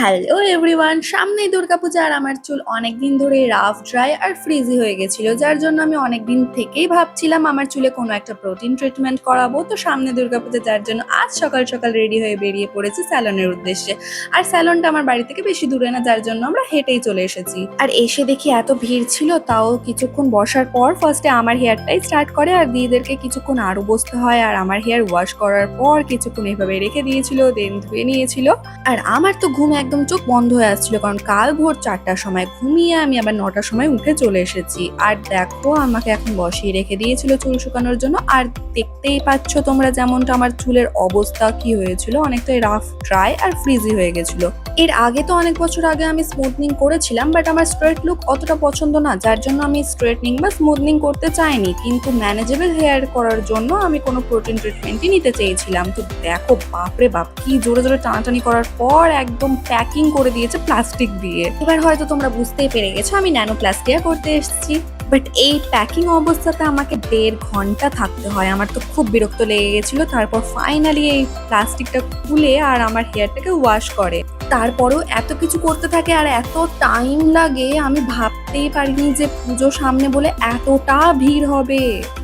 Hello everyone সামনেই দুর্গাপূজা আর আমার চুল অনেকদিন ধরে রাফ ড্রাই আর ফ্রিজি হয়ে গেছিল, যার জন্য আমি অনেকদিন থেকেই ভাবছিলাম আমার চুলে কোনো একটা প্রোটিন ট্রিটমেন্ট করাবো। তো সামনে দুর্গাপূজা, যার জন্য আজ সকাল সকাল রেডি হয়ে বেরিয়ে পড়েছি স্যালনের উদ্দেশ্যে। আর স্যালনটা আমার বাড়ি থেকে বেশি দূরে না, যার জন্য আমরা হেঁটেই চলে এসেছি। আর এসে দেখি এত ভিড় ছিল, তাও কিছুক্ষণ বসার পর ফার্স্টে আমার হেয়ারটাই স্টার্ট করে আর দিদিদেরকে কিছুক্ষণ আরও বসতে হয়। আর আমার হেয়ার ওয়াশ করার পর কিছুক্ষণ এভাবে রেখে দিয়েছিল দেন ধুয়ে নিয়েছিল। আর আমার তো ঘুম একদম চোখ বন্ধ হয়ে আসছিল, কারণ কাল ভোর চারটার সময় ঘুমিয়ে আমি আবার নটার সময় উঠে চলে এসেছি। আর দেখো, আমাকে এখন বসিয়ে রেখে দিয়েছিল চুল শুকানোর জন্য। আর দেখতেই পাচ্ছ তোমরা যেমনটা আমার চুলের অবস্থা, কি হয়েছিল? অনেকটাই রাফ ড্রাই আর ফ্রিজি হয়ে গেছিল। এর আগে তো অনেক বছর আগে আমি স্মুথনিং করেছিলাম বাট আমার স্ট্রেট লুক অতটা পছন্দ না, যার জন্য আমি স্ট্রেটনিং বা স্মুথনিং করতে চাইনি। কিন্তু ম্যানেজেবল হেয়ার করার জন্য আমি কোনো প্রোটিন ট্রিটমেন্টই নিতে চেয়েছিলাম। তো দেখো, বাপরে বাপ, কি জোরে জোরে টানাটানি করার পর একদম প্যাকিং করে দিয়েছে প্লাস্টিক দিয়ে। এবার হয়তো তোমরা বুঝতেই পেরে গেছো, আমি ন্যানো প্লাস্টিয়া করতে এসেছি। বাট এই প্যাকিং অবস্থাতে আমাকে দেড় ঘণ্টা থাকতে হয়। আমার তো খুব বিরক্ত লেগে গেছিল। তারপর ফাইনালি এই প্লাস্টিকটা খুলে আর আমার হেয়ারটাকে ওয়াশ করে। তারপরেও এত কিছু করতে থাকে আর এত টাইম লাগে, আমি ভাবতেই পারিনি যে পুজো সামনে বলে এতটা ভিড় হবে।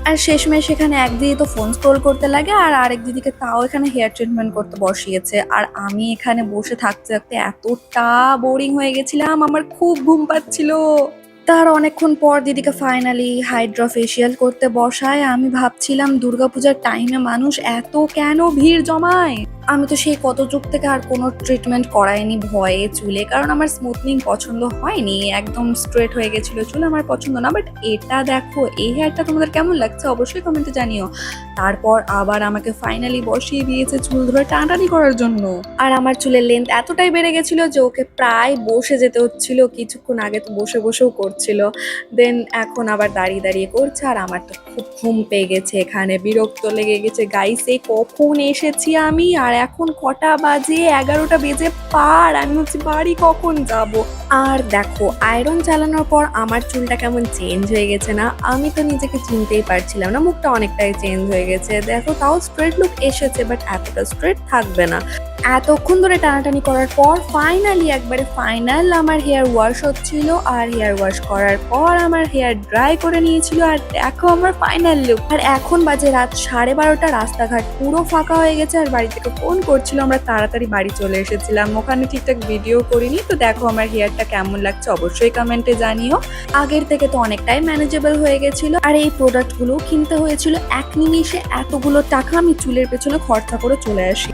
আর শেষমেশ এখানে একদিকে তো ফোন স্ক্রোল করতে লাগে আর আরেক দিদিকে তাও এখানে হেয়ার ট্রিটমেন্ট করতে বসিয়েছে। আর আমি এখানে বসে থাকতে থাকতে এতটা বোরিং হয়ে গেছিলাম, আমার খুব ঘুম পাচ্ছিল। তার অনেকক্ষণ পর দিদিকে ফাইনালি হাইড্রা ফেসিয়াল করতে বসায়, আমি ভাবছিলাম দুর্গাপূজার টাইমে মানুষ এত কেন ভিড় জমায়? আমি তো সেই কত যুগ থেকে আর কোনো ট্রিটমেন্ট করাইনি, ভয়ে চুলে, কারণ আমার স্মুথনিং পছন্দ হয়নি, একদম স্ট্রেট হয়ে গেছিল চুল আমার পছন্দ না বাট এটা দেখো, এই হেয়ারটা তোমাদের কেমন লাগছে অবশ্যই কমেন্টে জানিও। তারপর আবার আমাকে ফাইনালি বসিয়ে দিয়েছে চুল ধরে টানাটানি করার জন্য। আর আমার চুলের লেন্থ এতটাই বেড়ে গেছিল যে ওকে প্রায় বসে যেতে হচ্ছিল, কিছুক্ষণ আগে তো বসে বসেও করছিল। দেন এখন আবার দাঁড়িয়ে দাঁড়িয়ে করছে, আর আমার তো খুব ঘুম পেয়ে গেছে এখানে, বিরক্ত লেগে গেছে। গাইসে কখন এসেছি আমি? আর এখন কটা বাজে এগারোটা বেজে পার আমি হচ্ছে বাড়ি কখন যাব? আর দেখো আয়রন চালানোর পর আমার চুলটা কেমন চেঞ্জ হয়ে গেছে না? আমি তো নিজেকে চিনতেই পারছিলাম না, মুখটা অনেকটাই চেঞ্জ হয়ে গেছে। দেখো, তাও স্ট্রেট লুক এসেছে বাট এতটা স্ট্রেট থাকবে না। এতক্ষণ ধরে টানাটানি করার পর ফাইনালি একবারে ফাইনাল আমার হেয়ার ওয়াশ হচ্ছিল। আর হেয়ার ওয়াশ করার পর আমার হেয়ার ড্রাই করে নিয়েছিল। আর দেখো আমার ফাইনাল লুক আর এখন বাজে রাত সাড়ে বারোটা, রাস্তাঘাট পুরো ফাঁকা হয়ে গেছে। আর বাড়ি থেকে ফোন করছিল, আমরা তাড়াতাড়ি বাড়ি চলে এসেছিলাম। ওখানে ঠিকঠাক ভিডিও করিনি। তো দেখো আমার হেয়ারটা কেমন লাগছে অবশ্যই কমেন্টে জানিও। আগের থেকে তো অনেকটাই ম্যানেজেবল হয়ে গেছিল। আর এই প্রোডাক্টগুলো কিনতে হয়েছিল এক নিমিষে এতগুলো টাকা আমি চুলের পেছনে খরচা করে চলে আসি।